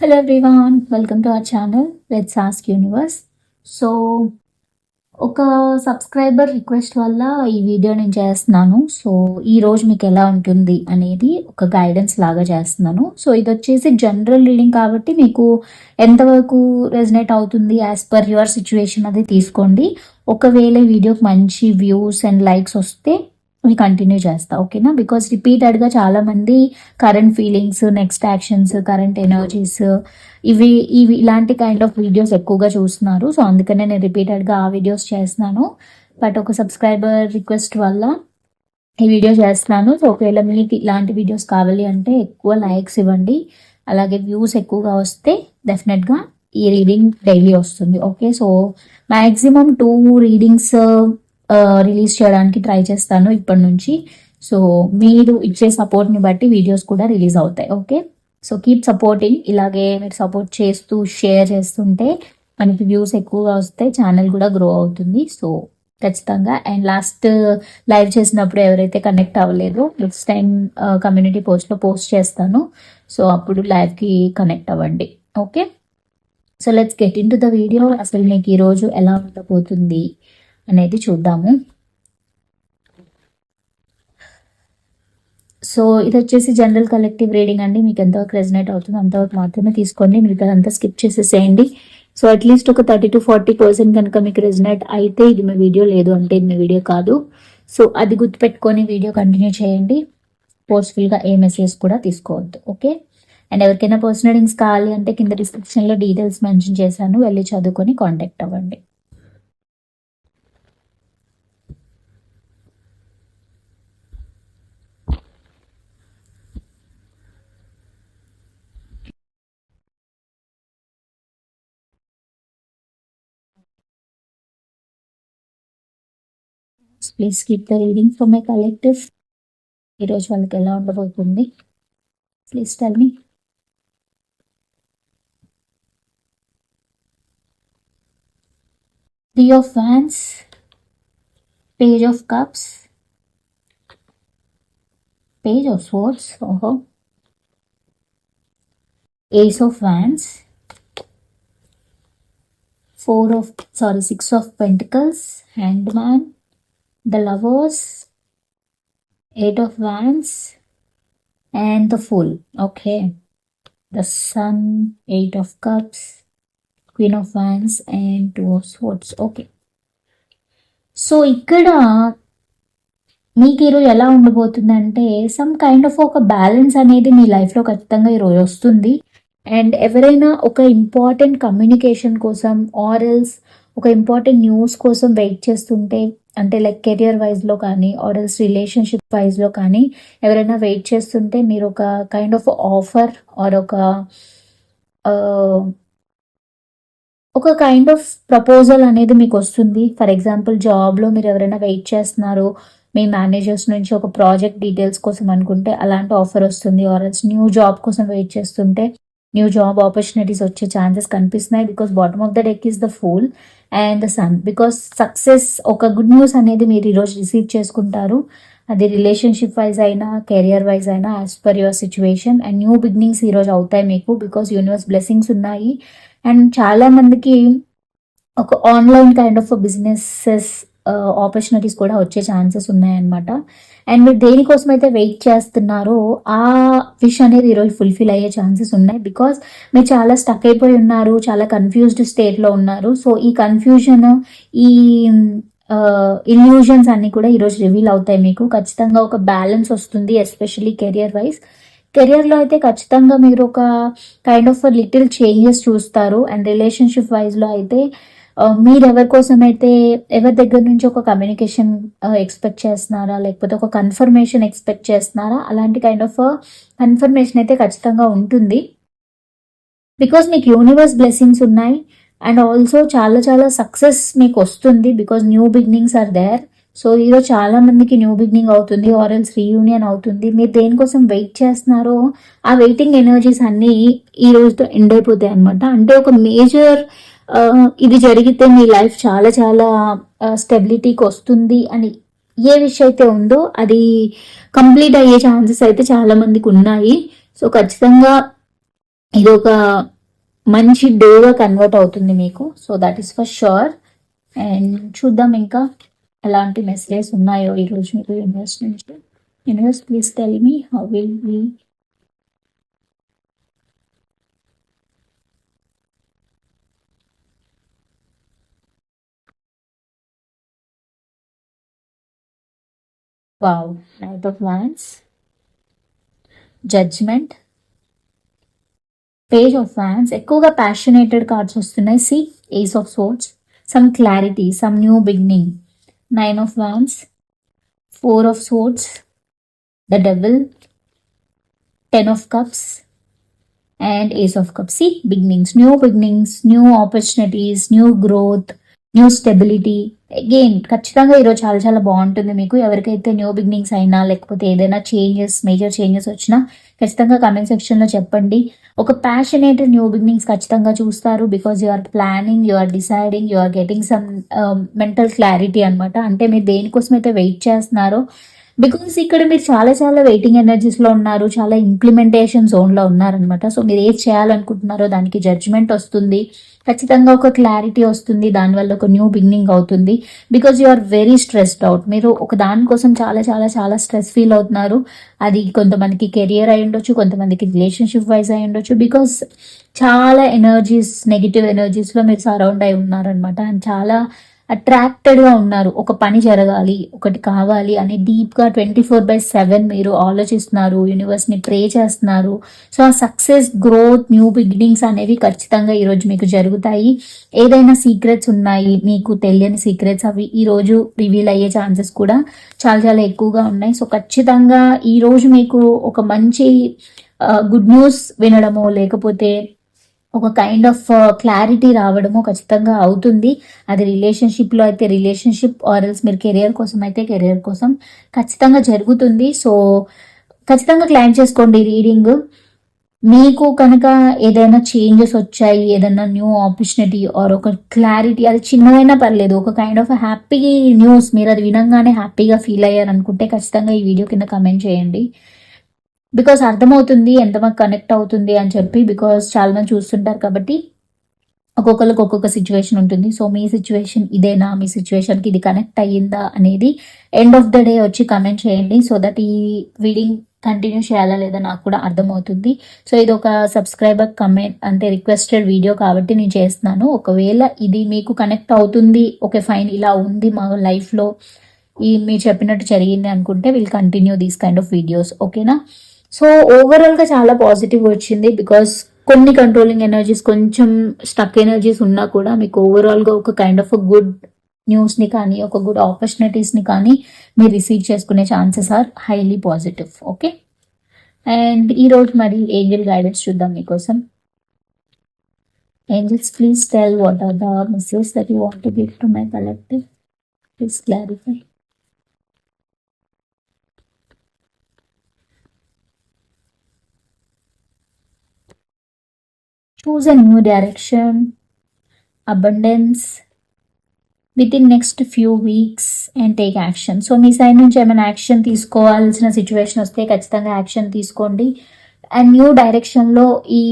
Hello everyone welcome to our channel let's ask universe so ఒక subscriber request వల్ల ఈ video నేను చేస్తున్నాను. సో ఈ రోజు మీకు ఎలా ఉంటుంది అనేది ఒక గైడెన్స్ లాగా చేస్తున్నాను. సో ఇది వచ్చేసి జనరల్ రీడింగ్ కాబట్టి మీకు ఎంతవరకు రెజనేట్ అవుతుంది యాజ్ పర్ యువర్ సిచ్యువేషన్ అది తీసుకోండి. ఒకవేళ వీడియోకి మంచి వ్యూస్ అండ్ లైక్స్ వస్తే కంటిన్యూ చేస్తా ఓకేనా బికాస్ రిపీటెడ్గా చాలా మంది current feelings next actions current energies ఇవి ఇవి ఇలాంటి కైండ్ ఆఫ్ వీడియోస్ ఎక్కువగా చూస్తున్నారు. సో అందుకనే నేను రిపీటెడ్గా ఆ వీడియోస్ చేస్తున్నాను. బట్ ఒక సబ్స్క్రైబర్ రిక్వెస్ట్ వల్ల ఈ వీడియో చేస్తున్నాను. సో ఒకవేళ మీకు ఇలాంటి వీడియోస్ కావాలి అంటే ఎక్కువ లైక్స్ ఇవ్వండి. అలాగే వ్యూస్ ఎక్కువగా వస్తే డెఫినెట్గా ఈ రీడింగ్ డైలీ వస్తుంది okay so maximum two readings release చేయడానికి ట్రై చేస్తాను ఇప్పటి నుంచి సో మీరు ఇచ్చే సపోర్ట్ని బట్టి వీడియోస్ కూడా రిలీజ్ అవుతాయి ఓకే సో కీప్ సపోర్టింగ్ ఇలాగే మీరు సపోర్ట్ చేస్తూ షేర్ చేస్తుంటే మనకి వ్యూస్ ఎక్కువగా వస్తే ఛానల్ కూడా గ్రో అవుతుంది. సో ఖచ్చితంగా. అండ్ లాస్ట్ లైవ్ చేసినప్పుడు ఎవరైతే కనెక్ట్ అవ్వలేదో నెక్స్ట్ టైం కమ్యూనిటీ పోస్ట్లో పోస్ట్ చేస్తాను. సో అప్పుడు లైవ్కి కనెక్ట్ అవ్వండి okay so let's get into the video అసలు మీకు ఈరోజు ఎలా ఉండబోతుంది? అనేది చూద్దాము. సో ఇది వచ్చేసి జనరల్ కలెక్టివ్ రీడింగ్ అండి. మీకు ఎంతవరకు రెజనేట్ అవుతుందో అంతవరకు మాత్రమే తీసుకోండి. మీరు అదంతా స్కిప్ చేసేసేయండి. సో అట్లీస్ట్ ఒక థర్టీ టు ఫార్టీ పర్సెంట్ కనుక మీకు రెజనేట్ అయితే ఇది మీ వీడియో లేదు అంటే ఇది మీ వీడియో కాదు. సో అది గుర్తుపెట్టుకొని వీడియో కంటిన్యూ చేయండి. పోస్ట్ఫుల్గా ఏ మెసేజ్ కూడా తీసుకోవద్దు. ఓకే అండ్ ఎవరికైనా పర్సనల్ రీడింగ్స్ కావాలి అంటే కింద డిస్క్రిప్షన్లో డీటెయిల్స్ మెన్షన్ చేశాను. వెళ్ళి చదువుకొని కాంటాక్ట్ అవ్వండి. Please keep the reading for my collective ఈరోజు వాళ్ళకి ఎలా ఉండబోతుంది? Please tell me three of fans page of cups page of swords ఓహో ace of wands four of sorry six of pentacles hanged man the lovers eight of wands and the fool okay the sun eight of cups queen of wands and two of swords okay so ఇక్కడ మీకు ఈరోజు ఎలా ఉండబోతుందంటే some kind of ఒక balance అనేది మీ లైఫ్లో ఖచ్చితంగా ఈరోజు వస్తుంది. అండ్ ఎవరైనా ఒక ఇంపార్టెంట్ కమ్యూనికేషన్ కోసం ఆరల్స్ ఒక ఇంపార్టెంట్ న్యూస్ కోసం వెయిట్ చేస్తుంటే అంటే లైక్ కెరియర్ వైజ్లో కానీ ఆర్ఎల్స్ రిలేషన్షిప్ వైజ్లో కానీ ఎవరైనా వెయిట్ చేస్తుంటే మీరు ఒక కైండ్ ఆఫ్ ఆఫర్ ఆర్ ఒక ఒక కైండ్ ఆఫ్ ప్రపోజల్ అనేది మీకు వస్తుంది. ఫర్ ఎగ్జాంపుల్ జాబ్లో మీరు ఎవరైనా వెయిట్ చేస్తున్నారు మీ మేనేజర్స్ నుంచి ఒక ప్రాజెక్ట్ డీటెయిల్స్ కోసం అనుకుంటే అలాంటి ఆఫర్ వస్తుంది. ఆర్ఎల్స్ న్యూ జాబ్ కోసం వెయిట్ చేస్తుంటే న్యూ జాబ్ ఆపర్చునిటీస్ వచ్చే ఛాన్సెస్ కనిపిస్తున్నాయి because bottom of the deck is the fool and the sun because success ఒక గుడ్ న్యూస్ అనేది మీరు ఈరోజు రిసీవ్ చేసుకుంటారు. అది రిలేషన్షిప్ వైజ్ అయినా కెరియర్ వైజ్ అయినా as per your situation and new beginnings ఈరోజు అవుతాయి మీకు బికాస్ యూనివర్స్ బ్లెస్సింగ్స్ ఉన్నాయి. అండ్ చాలా మందికి ఒక online kind of businesses opportunities కూడా వచ్చే ఛాన్సెస్ ఉన్నాయన్నమాట. అండ్ మీరు దేనికోసం అయితే వెయిట్ చేస్తున్నారో ఆ విష్ అనేది ఈరోజు ఫుల్ఫిల్ అయ్యే ఛాన్సెస్ ఉన్నాయి. బికాస్ మీరు చాలా స్టక్ అయిపోయి ఉన్నారు చాలా కన్ఫ్యూజ్డ్ స్టేట్లో ఉన్నారు. సో ఈ కన్ఫ్యూజన్ ఈ ఇల్యూజన్స్ అన్నీ కూడా ఈరోజు రివీల్ అవుతాయి మీకు. ఖచ్చితంగా ఒక బ్యాలెన్స్ వస్తుంది ఎస్పెషల్లీ కెరియర్ వైజ్ కెరియర్లో అయితే ఖచ్చితంగా మీరు ఒక కైండ్ ఆఫ్ లిటిల్ చేంజెస్ చూస్తారు. అండ్ రిలేషన్షిప్ వైజ్లో అయితే మీరు ఎవరి కోసం అయితే ఎవరి దగ్గర నుంచి ఒక కమ్యూనికేషన్ ఎక్స్పెక్ట్ చేస్తున్నారా? లేకపోతే ఒక కన్ఫర్మేషన్ ఎక్స్పెక్ట్ చేస్తున్నారా? అలాంటి కైండ్ ఆఫ్ కన్ఫర్మేషన్ అయితే ఖచ్చితంగా ఉంటుంది. బికాస్ మీకు యూనివర్స్ బ్లెస్సింగ్స్ ఉన్నాయి. అండ్ ఆల్సో చాలా చాలా సక్సెస్ మీకు వస్తుంది because new beginnings are there so ఈరోజు చాలా మందికి న్యూ బిగినింగ్ అవుతుంది ఆరెల్స్ రీయూనియన్ అవుతుంది. మీరు దేనికోసం వెయిట్ చేస్తున్నారో ఆ వెయిటింగ్ ఎనర్జీస్ అన్నీ ఈ రోజుతో ఎండ్ అయిపోతాయి అనమాట అంటే ఒక మేజర్ Um, ఇది జరిగితే మీ లైఫ్ చాలా చాలా uh, స్టెబిలిటీకి వస్తుంది అని ఏ విషయం అయితే ఉందో అది కంప్లీట్ అయ్యే ఛాన్సెస్ అయితే చాలా మందికి ఉన్నాయి. సో ఖచ్చితంగా ఇది ఒక మంచి డేగా కన్వర్ట్ అవుతుంది మీకు. So that is for sure and చూద్దాం ఇంకా ఎలాంటి మెసేజెస్ ఉన్నాయో ఈరోజు మీకు యూనివర్స్ నుంచి. Universe please tell me how will be wow knight of wands judgement page of fans ఎక్కువగా ప్యాషనేటెడ్ కార్డ్స్ వస్తున్నాయి. See ace of swords some clarity some new beginning nine of wands four of swords the double ten of cups and ace of cups see beginnings new beginnings new opportunities new growth new stability again ఖచ్చితంగా ఈరోజు చాలా చాలా బాగుంటుంది మీకు. ఎవరికైతే new beginnings అయినా లేకపోతే ఏదైనా చేంజెస్ మేజర్ చేంజెస్ వచ్చినా ఖచ్చితంగా కమెంట్ సెక్షన్లో చెప్పండి. ఒక ప్యాషనేట్ న్యూ బిగినింగ్స్ ఖచ్చితంగా చూస్తారు because you are planning you are deciding you are getting some mental clarity అనమాట అంటే మీరు దేనికోసం అయితే వెయిట్ చేస్తున్నారో బికాస్ ఇక్కడ మీరు చాలా చాలా వెయిటింగ్ ఎనర్జీస్లో ఉన్నారు చాలా ఇంప్లిమెంటేషన్ జోన్లో ఉన్నారనమాట సో మీరు ఏది చేయాలనుకుంటున్నారో దానికి జడ్జ్మెంట్ వస్తుంది. ఖచ్చితంగా ఒక క్లారిటీ వస్తుంది దానివల్ల ఒక న్యూ బిగినింగ్ అవుతుంది. Because you are very stressed out మీరు ఒక దానికోసం చాలా చాలా చాలా స్ట్రెస్ ఫీల్ అవుతున్నారు. అది కొంతమందికి కెరియర్ అయి ఉండొచ్చు కొంతమందికి రిలేషన్షిప్ వైజ్ అయి ఉండొచ్చు. బికాస్ చాలా ఎనర్జీస్ నెగిటివ్ ఎనర్జీస్లో మీరు సరౌండ్ అయి ఉన్నారనమాట అండ్ చాలా అట్రాక్టెడ్గా ఉన్నారు. ఒక పని జరగాలి ఒకటి కావాలి అని డీప్గా ట్వంటీ ఫోర్ బై సెవెన్ మీరు ఆలోచిస్తున్నారు యూనివర్స్ని ప్రే చేస్తున్నారు. సో ఆ సక్సెస్ గ్రోత్ న్యూ బిగినింగ్స్ అనేవి ఖచ్చితంగా ఈరోజు మీకు జరుగుతాయి. ఏదైనా సీక్రెట్స్ ఉన్నాయి మీకు తెలియని సీక్రెట్స్ అవి ఈరోజు రివీల్ అయ్యే ఛాన్సెస్ కూడా చాలా చాలా ఎక్కువగా ఉన్నాయి. సో ఖచ్చితంగా ఈరోజు మీకు ఒక మంచి uh, గుడ్ న్యూస్ వినడమో లేకపోతే ఒక కైండ్ ఆఫ్ క్లారిటీ రావడము ఖచ్చితంగా అవుతుంది. అది రిలేషన్షిప్లో అయితే రిలేషన్షిప్ ఆర్ఎల్స్ మీరు కెరియర్ కోసం అయితే కెరియర్ కోసం ఖచ్చితంగా జరుగుతుంది. సో ఖచ్చితంగా క్లైమ్ చేసుకోండి రీడింగ్ మీకు కనుక ఏదైనా చేంజెస్ వచ్చాయి ఏదైనా న్యూ ఆపర్చునిటీ ఆర్ ఒక క్లారిటీ అది చిన్నదైనా పర్లేదు. ఒక కైండ్ ఆఫ్ హ్యాపీ న్యూస్ మీరు అది వినంగానే హ్యాపీగా ఫీల్ అయ్యారనుకుంటే ఖచ్చితంగా ఈ వీడియో కింద కమెంట్ చేయండి. బికాస్ అర్థమవుతుంది ఎంతమంది కనెక్ట్ అవుతుంది అని చెప్పి బికాస్ చాలా మంది చూస్తుంటారు కాబట్టి ఒక్కొక్కరికి ఒక్కొక్క సిచ్యువేషన్ ఉంటుంది. సో మీ సిచ్యువేషన్ ఇదేనా? మీ సిచ్యువేషన్కి ఇది కనెక్ట్ అయ్యిందా అనేది ఎండ్ ఆఫ్ ద డే వచ్చి కమెంట్ చేయండి సో దట్ ఈ రీడింగ్ కంటిన్యూ చేయాలా లేదా నాకు కూడా అర్థమవుతుంది. సో ఇది ఒక సబ్స్క్రైబర్ కమెంట్ అంటే రిక్వెస్టెడ్ వీడియో కాబట్టి నేను చేస్తున్నాను. ఒకవేళ ఇది మీకు కనెక్ట్ అవుతుంది ఓకే ఫైన్ ఇలా ఉంది మా లైఫ్లో ఈ మీరు చెప్పినట్టు జరిగింది అనుకుంటే will continue these kind of videos ఓకేనా సో ఓవరాల్గా చాలా పాజిటివ్ వచ్చింది బికాస్ కొన్ని కంట్రోలింగ్ ఎనర్జీస్ కొంచెం స్టక్ ఎనర్జీస్ ఉన్నా కూడా మీకు ఓవరాల్గా ఒక కైండ్ ఆఫ్ గుడ్ న్యూస్ని కానీ ఒక గుడ్ ఆపర్చునిటీస్ని కానీ మీరు రిసీవ్ చేసుకునే chances are highly positive okay and ఈరోజు మరి ఏంజల్ గైడెన్స్ చూద్దాం మీకోసం. Angels please tell what are the message that you want to give to my collective please clarify choose a new direction abundance within next few weeks and take action so me side నుంచి ఏమైనా action తీసుకోవాల్సిన situation వస్తే ఖచ్చితంగా action తీసుకోండి. And new డైరెక్షన్లో ఈ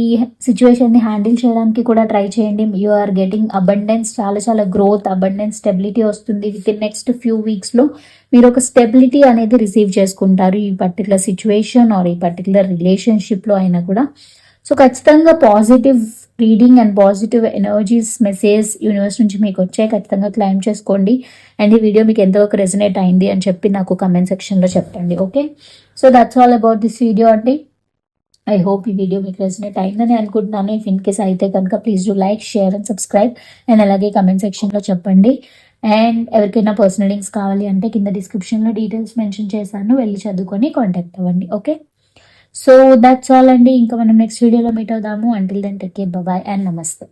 సిచ్యువేషన్ని handle చేయడానికి కూడా ట్రై చేయండి. యు ఆర్ గెటింగ్ అబండెన్స్ చాలా చాలా గ్రోత్ అబండెన్స్ స్టెబిలిటీ వస్తుంది విత్ ఇన్ నెక్స్ట్ ఫ్యూ వీక్స్లో మీరు ఒక స్టెబిలిటీ అనేది రిసీవ్ చేసుకుంటారు ఈ పర్టికులర్ సిచ్యువేషన్ ఆర్ ఈ పర్టికులర్ రిలేషన్షిప్లో అయినా కూడా. సో ఖచ్చితంగా positive reading and positive energies message universe నుంచి మీకు వచ్చాయి. ఖచ్చితంగా క్లైమ్ చేసుకోండి. అండ్ ఈ వీడియో మీకు ఎంతవరకు రెజనేట్ అయింది అని చెప్పి నాకు కమెంట్ సెక్షన్లో చెప్పండి okay so that's all about this video అండి. ఐ హోప్ ఈ వీడియో మీకు రెజనేట్ అయిందని అనుకుంటున్నాను. ఇఫ్ ఇన్ కేస్ అయితే కనుక please do like share and subscribe and అలాగే కమెంట్ సెక్షన్లో చెప్పండి. అండ్ ఎవరికైనా పర్సనల్ లింక్స్ కావాలి అంటే కింద డిస్క్రిప్షన్లో డీటెయిల్స్ మెన్షన్ చేశాను. వెళ్ళి చదువుకొని కాంటాక్ట్ అవ్వండి ఓకే సో దట్స్ ఆల్ అండి. ఇంకా మనం నెక్స్ట్ వీడియోలో మీట్ అవుదాము. Until then take care bye and నమస్తే